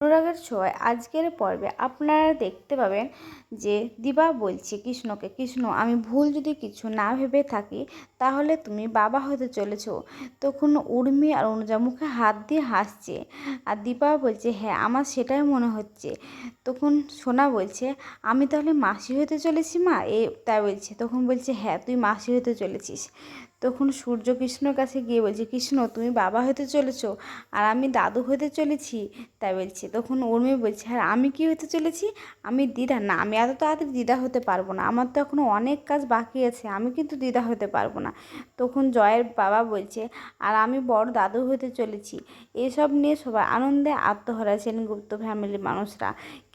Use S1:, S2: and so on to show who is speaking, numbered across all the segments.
S1: অনুরাগের ছোঁয়ায় আজকের পর্বে আপনারা দেখতে পাবেন যে দিবা বলছে, কৃষ্ণকে, কৃষ্ণ, আমি ভুল যদি কিছু না ভেবে থাকি, তাহলে তুমি বাবা হতে চলেছ। তখন উর্মি আর অনুজা মুখে হাত দিয়ে হাসছে। আর দীপা বলছে হ্যাঁ আমার সেটাই মনে হচ্ছে। তখন সোনা বলছে, আমি তাহলে মাসি হতে চলেছি মা? এ তাই বলছে। তখন বলছে হ্যাঁ তুই মাসি হতে চলেছিস। তখন সূর্য কৃষ্ণর কাছে গিয়ে বলছে, কৃষ্ণ, তুমি বাবা হতে চলেছ আর আমি দাদু হতে চলেছি। তাই বলছে। তখন উর্মি বলছে, আর আমি কি হতে চলেছি? আমি দিদা। না, আমি এত তাড়াতাড়ি দিদা হতে পারব না। আমার তো এখনও অনেক কাজ বাকি আছে। আমি কিন্তু দিদা হতে পারব না। তখন জয়ের বাবা বলছে, আর আমি বড় দাদু হতে চলেছি। এসব নিয়ে সবাই আনন্দে আত্মহারা। সেনগুপ্ত ফ্যামিলির মানুষরা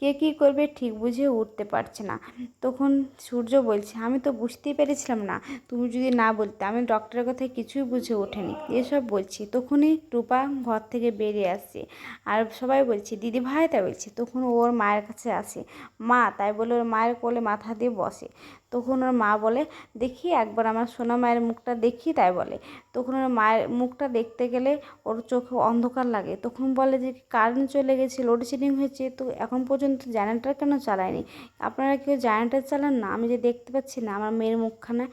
S1: কে কী করবে ঠিক বুঝে উঠতে পারছে না। তখন সূর্য বলছে, আমি তো বুঝতেই পেরেছিলাম না। তুমি যদি না বলতে, আমি ডক্টরের কথায় কিছুই বুঝে ওঠেনি। এসব বলছি। তখনই রূপা ঘর থেকে বেরিয়ে আসছে। আর সবাই বলছে, দিদি ভাই? তাই বলছে। তখন ওর মায়ের কাছে আসে। মা, তাই বলে ওর মায়ের কোলে মাথা দিয়ে বসে। তখন ওর মা বলে, দেখি একবার আমার সোনা মায়ের মুখটা দেখি। তাই বলে। তখন ওর মায়ের মুখটা দেখতে গেলে ওর চোখে অন্ধকার লাগে। তখন বলে যে কারেন্ট চলে গেছে লোডশেডিং হয়েছে তো এখন পর্যন্ত জেনারেটার কেন চালায়নি? আপনারা কেউ জেনারেটার চালান না? আমি যে দেখতে পাচ্ছি না আমার মেয়ের মুখখানে।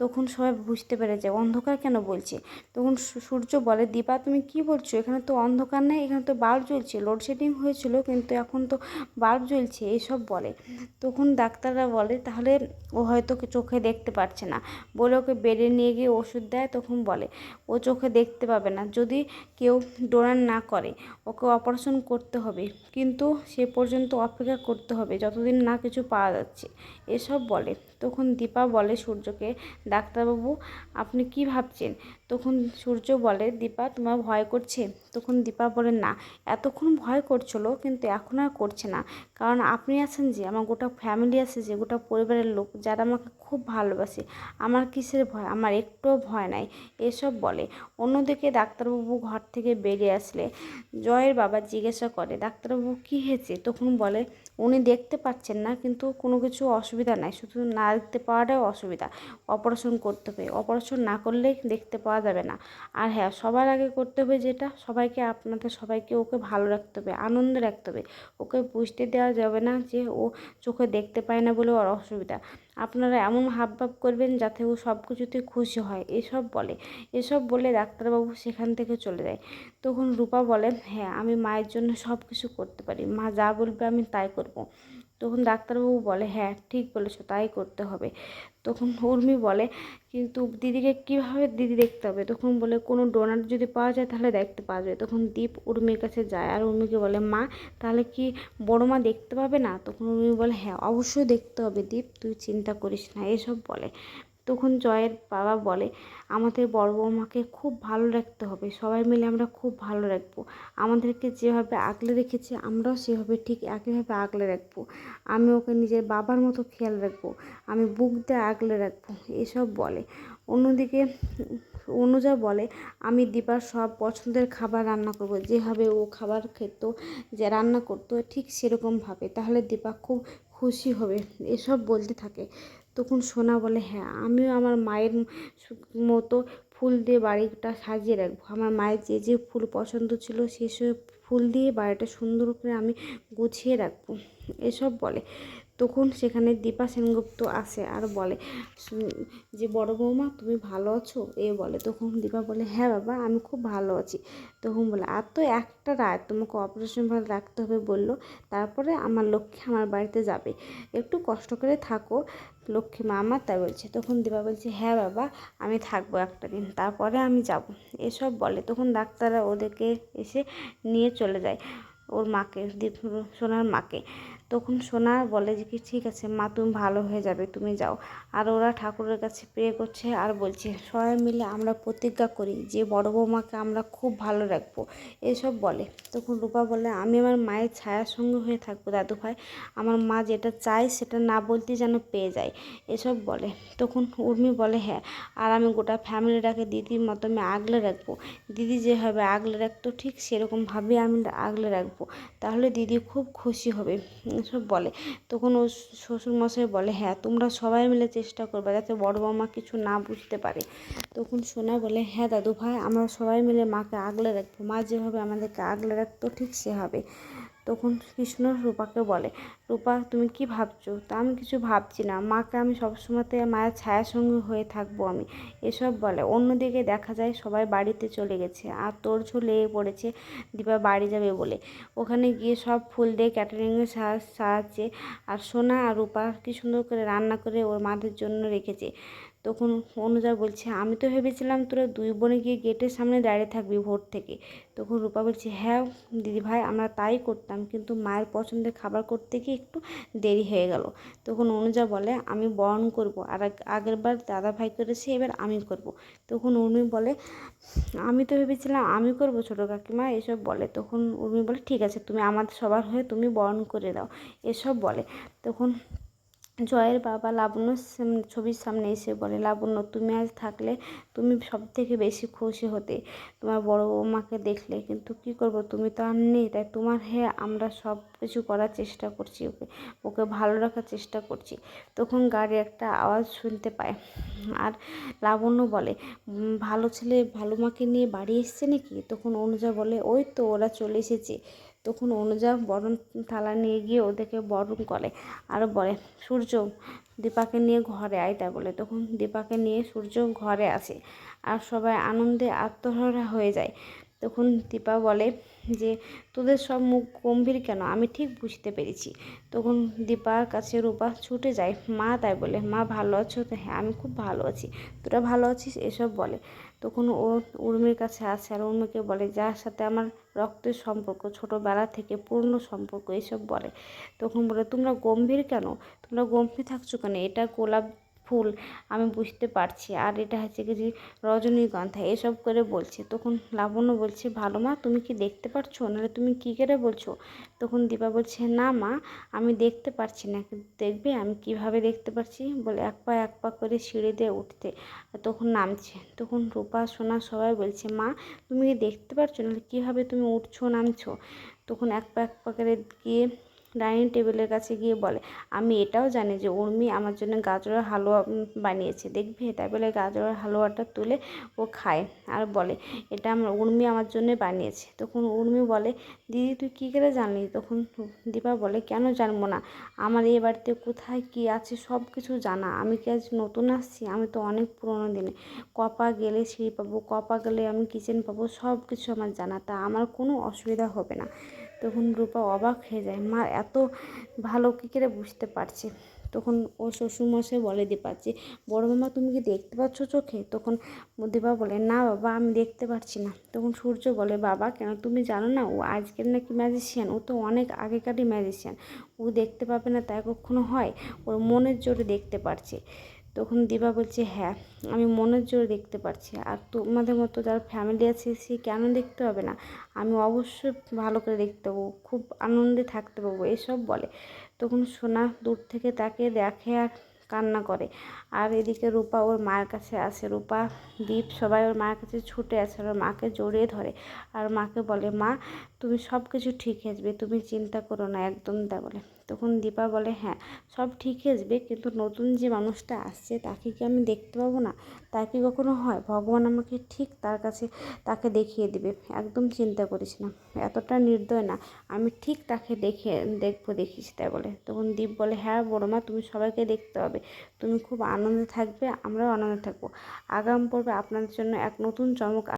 S1: তখন সবাই বুঝতে পেরে যায়, অন্ধকার কেন বলছে? তখন সূর্য বলে, দীপা, তুমি কি বলছো? এখানে তো অন্ধকার নেই, এখানে তো বাল্ব জ্বলছে। লোডশেডিং হয়েছিল, কিন্তু এখন তো বাল্ব জ্বলছে। এইসব বলে। তখন ডাক্তাররা বলে, তাহলে ও হয়তো চোখে দেখতে পারছে না। বলে ওকে বেডে নিয়ে গিয়ে ওষুধ দেয়, তখন বলে, ও চোখে দেখতে পাবে না। যদি কেউ ডোনার না করে, ওকে অপারেশন করতে হবে। কিন্তু সে পর্যন্ত অপেক্ষা করতে হবে, যতদিন না কিছু পাওয়া যাচ্ছে। এসব বলে। তখন দীপা বলে, সূর্যকে ডাক্তারবাবু, আপনি কি ভাবছেন? তখন সূর্য বলে, দীপা, তোমার ভয় করছে? তখন দীপা বলে, না, এতক্ষণ ভয় করছিল, কিন্তু এখন আর করছে না। কারণ আপনি আছেন যে, আমার গোটা ফ্যামিলি আছে যে, গোটা পরিবারের লোক, যারা আমাকে খুব ভালোবাসে। আমার কিসের ভয়? আমার একটুও ভয় নাই। এসব বলে। অন্যদিকে ডাক্তারবাবু ঘর থেকে বেরিয়ে আসলে। জয়ের বাবা জিজ্ঞাসা করে, ডাক্তারবাবু, কী হয়েছে? তখন বলে, উনি দেখতে পাচ্ছেন না, কিন্তু কোনো কিছু অসুবিধা নাই। শুধু না দেখতে পাওয়াটাও অসুবিধা। অপারেশন করতে হবে। অপারেশন না করলেই দেখতে পাওয়া যাবে না। আর হ্যাঁ সবার আগে করতে হবে যেটা, সবাইকে আপনাদের, সবাইকে ওকে ভালো রাখতে হবে, আনন্দ রাখতে হবে। ওকে বুঝতে দেওয়া যাবে না যে ও চোখে দেখতে পায় না বলে ওর অসুবিধা। আপনারা এমন হাবভাব করবেন যাতে ও সব কিছুতে খুশি হয়। এসব বলে। এসব বলে ডাক্তারবাবু সেখান থেকে চলে যায়। তখন রূপা বলেন হ্যাঁ আমি মায়ের জন্য সব কিছু করতে পারি। মা যা বলবে আমি তাই করব। তখন ডাক্তারবাবু বলে হ্যাঁ ঠিক বলেছ, তাই করতে হবে। তখন উর্মি বলে, কিন্তু দিদিকে কীভাবে দিদি দেখতে হবে? তখন বলে, কোনো ডোনার যদি পাওয়া যায় তাহলে দেখতে পাওয়া যায় তখন দীপ উর্মির কাছে যায় আর উর্মিকে বলে, মা, তাহলে কি বড় মা দেখতে পাবে না? তখন উর্মি বলে হ্যাঁ অবশ্যই দেখতে হবে দীপ, তুই চিন্তা করিস না, এসব বলে। তখন জয়ের বাবা বলে, আমাদের বড় বৌমাকে খুব ভালো রাখতে হবে, সবাই মিলে আমরা খুব ভালো রাখব। আমাদেরকে যেভাবে আগলে রেখেছে, আমরাও সেভাবে ঠিক একইভাবে আগলে রাখব। আমি ওকে নিজের বাবার মতো খেয়াল রাখব, আমি বুক দিয়ে আগলে রাখব। এসব বলে। অন্যদিকে অনুজা বলে, আমি দীপার সব পছন্দের খাবার রান্না করব, যেভাবে ও খাবার খেত, যে রান্না করতো, ঠিক সেরকমভাবে। তাহলে দীপা খুব খুশি হবে, এসব বলতে থাকে। তখন সোনা বলে হ্যাঁ আমিও আমার মায়ের মতো ফুল দিয়ে বাড়িটা সাজিয়ে রাখব। আমার মায়ের যে যে ফুল পছন্দ ছিল সেসব ফুল দিয়ে বাড়িটা সুন্দর করে আমি গুছিয়ে রাখব। এসব বলে। তখন সেখানে দীপা সেনগুপ্ত আসে আর বলে যে বড় বৌমা, তুমি ভালো আছো? এ বলে। তখন দীপা বলে হ্যাঁ বাবা, আমি খুব ভালো আছি। তখন বলে, আর তো একটা রাত তোমাকে অপারেশন ভালো রাখতে হবে বলল, তারপরে আমার লক্ষ্মী আমার বাড়িতে যাবে। একটু কষ্ট করে থাকো, লক্ষ্মী মা আমার তাই বলছে। তখন দীপা বলছে হ্যাঁ বাবা, আমি থাকব একটা দিন, তারপরে আমি যাব। এসব বলে। তখন ডাক্তাররা ওদেরকে এসে নিয়ে চলে যায়, ওর মাকে সোনার মাকে। তখন সোনা বলে যে, কি, ঠিক আছে, মা, তুমি ভালো হয়ে যাবে, তুমি যাও। আর ওরা ঠাকুরের কাছে প্রে করছে আর বলছে, সবাই মিলে আমরা প্রতিজ্ঞা করি যে, বড় বৌমাকে আমরা খুব ভালো রাখব। এসব বলে। তখন রূপা বলে, আমি আমার মায়ের ছায়ার সঙ্গে হয়ে থাকব, দাদু ভাই। আমার মা যেটা চায়, সেটা না বলতে যেন পেয়ে যায়। এসব বলে। তখন উর্মি বলে হ্যাঁ আর আমি গোটা ফ্যামিলিটাকে দিদির মতো আমি আগলে রাখব। দিদি যেভাবে আগলে রাখতো, ঠিক সেরকমভাবে আমি আগলে রাখব। তাহলে দিদি খুব খুশি হবে। এসব বলে। তখন ও শ্বশুরমশাই বলে হ্যাঁ তোমরা সবাই মিলে চেষ্টা করবে যাতে বড় বৌমা কিছু না বুঝতে পারে। তখন সোনা বলে হ্যাঁ দাদু ভাই আমরা সবাই মিলে মাকে আগলে রাখব। মা যেভাবে আমাদেরকে আগলে রাখতো, ঠিক সেভাবে। তখন কৃষ্ণ রূপাকে বলে, রূপা, তুমি কি ভাবছ? তা আমি কিছু ভাবছি না। মাকে আমি সবসময়তে মায়ের ছায়ার সঙ্গে হয়ে থাকব আমি। এসব বলে। অন্যদিকে দেখা যায় সবাই বাড়িতে চলে গেছে। আর তোর লেগে পড়েছে দীপা বাড়ি যাবে বলে। ওখানে গিয়ে সব ফুল দিয়ে ক্যাটারিংয়ের সাহায্যে আর সোনা আর রূপা কি সুন্দর করে রান্না করে ওর মাদের জন্য রেখেছে। তখন অনুজা বলছে, আমি তো ভেবেছিলাম তোরা দুই বোনে গিয়ে গেটের সামনে দাঁড়িয়ে থাকবি ভোর থেকে। তখন রূপা বলছে হ্যাঁ দিদি ভাই, আমরা তাই করতাম, কিন্তু মায়ের পছন্দের খাবার করতে গিয়ে একটু দেরি হয়ে গেল। তখন অনুজা বলে, আমি বরণ করব, আর আগের বার দাদা ভাই করেছে, এবার আমি করব। তখন উর্মি বলে, আমি তো ভেবেছিলাম আমি করব ছোটো কাকিমা, এসব বলে। তখন উর্মি বলে, ঠিক আছে, তুমি আমাদের সবার হয়ে তুমি বরণ করে দাও। এসব বলে। তখন জয়ের বাবা লাবণ্য ছবির সামনে এসে বলে, লাবণ্য, তুমি আজ থাকলে তুমি সব থেকে বেশি খুশি হতে। তোমার বড় বৌমাকে দেখলে, কিন্তু কি করব? তুমি তো আর নেই, তাই তোমার হয়ে আমরা সব কিছু করার চেষ্টা করছি ওকে। ওকে ভালো রাখার চেষ্টা করছি। তখন গাড়ি একটা আওয়াজ শুনতে পায়। আর লাবণ্য বলে ভালো ছেলে ভালো মাকে নিয়ে বাড়ি এসছে নাকি? তখন অনুজা বলে, ওই তো, ওরা চলে এসেছে। তখন অনুজা বরণ থালা নিয়ে গিয়ে ওদেরকে বরণ করে আর বলে, সূর্য, দীপাকে নিয়ে ঘরে আয় তাই বলে। তখন দীপাকে নিয়ে সূর্য ঘরে আসে আর সবাই আনন্দে আত্মহারা হয়ে যায়। তখন দীপা বলে যে, তোদের সব মুখ গম্ভীর কেন? আমি ঠিক বুঝতে পেরেছি। তখন দীপার কাছে রূপা, ছুটে যায় মা, তাই বলে, মা ভালো আছো? তো হ্যাঁ আমি খুব ভালো আছি। তোরা ভালো আছিস? এসব বলে। তখন ও উর্মির কাছে আসে আর উর্মিকে বলে, যার সাথে আমার রক্তের সম্পর্ক, ছোটোবেলা থেকে পূর্ণ সম্পর্ক, এসব বলে। তখন বলে, তোমরা গম্ভীর কেন? তোমরা গম্ভীর থাকছো কেন? এটা গোলাপ ফুল আমি বুঝতে পারছি। আর এটা হচ্ছে কি যে রজনীগন্ধা, এসব করে বলছে। তখন লাবণ্য বলছে, ভালো মা, তুমি কি দেখতে পারছ? নাহলে তুমি কী করে বলছো? তখন দীপা বলছে, না মা, আমি দেখতে পারছি না। দেখবে, আমি কীভাবে দেখতে পারছি? বলে, এক পা এক পা করে সিঁড়ি দিয়ে উঠতে। তখন নামছে। তখন রূপা, সোনা সবাই বলছে, মা, তুমি কি দেখতে পারছ? নাহলে কীভাবে তুমি উঠছো, নামছো? তখন এক পা এক পা করে গিয়ে ডাইনিং টেবিলের কাছে গিয়ে বলে, আমি এটাও জানি যে উর্মি আমার জন্য গাজরের হালুয়া বানিয়েছে। দেখবি? তাই বলে গাজরের হালুয়াটা তুলে ও খায় আর বলে, এটা আমার, উর্মি আমার জন্য বানিয়েছে। তখন উর্মি বলে, দিদি, তুই কী করে জানলি? তখন দীপা বলে, কেন জানব না? আমার এই বাড়িতে কোথায় কী আছে সব কিছু জানা। আমি কি আজ নতুন আসছি? আমি তো অনেক পুরোনো দিনে। কপা গেলে সিঁড়ি পাবো, কপা গেলে আমি কিচেন পাবো, সব কিছু আমার জানা। তা আমার কোনো অসুবিধা হবে না। তখন রূপা অবাক হয়ে যায়, মা, এত ভালো কী করে বুঝতে পারছে? তখন ও শ্বশুরমশাই বলে, দীপা যে বড় মামা তুমি কি দেখতে পাচ্ছ চোখে? তখন দীপা বলে, না বাবা, আমি দেখতে পাচ্ছি না। তখন সূর্য বলে, বাবা, কেন তুমি জানো না? ও আজকের নাকি ম্যাজিশিয়ান ও তো অনেক আগেকারই ম্যাজিশিয়ান ও দেখতে পাবে না তাই কখনো হয়? ওর মনের জোরে দেখতে পারছে। তখন দিবা বলছে হ্যাঁ আমি মনের জোরে দেখতে পারছি। আর তোমাদের মতো যার ফ্যামিলি আছে, সে কেন দেখতে হবে না? আমি অবশ্যই ভালো করে দেখতে পাবো, খুব আনন্দে থাকতে পাবো। এসব বলে। তখন সোনা দূর থেকে তাকে দেখে আর কান্না করে। আর এদিকে রূপা ওর মায়ের কাছে আসে। রূপা, দীপ সবাই ওর মায়ের কাছে ছুটে আসে। ওর মাকে জড়িয়ে ধরে। আর মাকে বলে, মা, তুমি সব কিছু ঠিক আসবে তুমি চিন্তা করো না, একদম তা বলে। তখন দীপা বলে হ্যাঁ সব ঠিক আসবে কিন্তু নতুন যে মানুষটা আসছে, তাকে কি আমি দেখতে পাবো না? তা কি কখনো হয়? ভগবান আমাকে ঠিক তার কাছে, তাকে দেখিয়ে দিবে। একদম চিন্তা করিস না, এতটা নির্দয় না, আমি ঠিক তাকে দেখে, দেখব দেখিস তাই বলে। তখন দীপ বলে হ্যাঁ বড়ো মা তুমি সবাইকে দেখতে হবে তুমি খুব আনন্দে থাকবে, আমরাও আনন্দে থাকব। আগাম পর্বে আপনাদের জন্য এক নতুন চমক